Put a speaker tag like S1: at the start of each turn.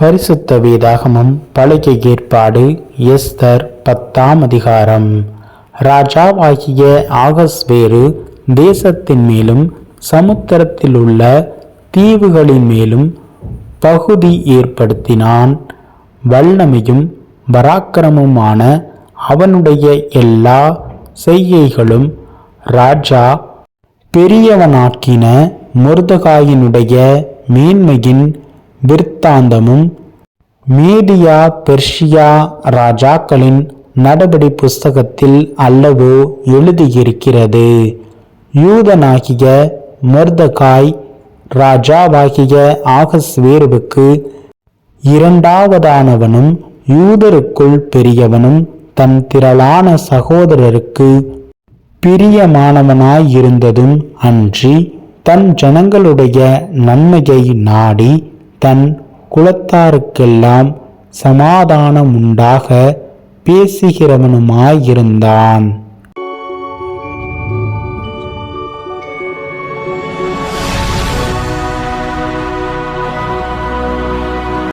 S1: பரிசுத்த வேதாகமம் பழைய ஏற்பாடு எஸ்தர் பத்தாம் அதிகாரம். ராஜாவாகிய ஆகஸ்வேரு தேசத்தின் மேலும் சமுத்திரத்தில் உள்ள தீவுகளின் மேலும் பகுதி ஏற்படுத்தினான். வல்லமையும் பராக்கிரமுமான அவனுடைய எல்லா செய்கைகளும் ராஜா பெரியவனாக்கின முருதகாயினுடைய மேன்மையின் விற்த்தாந்தமும் மீடியா பெர்ஷியா ராஜாக்களின் நடபடி புஸ்தகத்தில் அல்லவோ எழுதியிருக்கிறது. யூதனாகிய மொர்தகாய் ராஜாவாகிய ஆகஸ்வேருவுக்கு இரண்டாவதானவனும் யூதருக்குள் பெரியவனும் தன் திரளான சகோதரருக்கு பிரியமானவனாயிருந்ததும் அன்றி தன் ஜனங்களுடைய நன்மையை நாடி தன் குலத்தாருக்கெல்லாம் சமாதானமுண்டாக பேசுகிறவனுமாயிருந்தான்.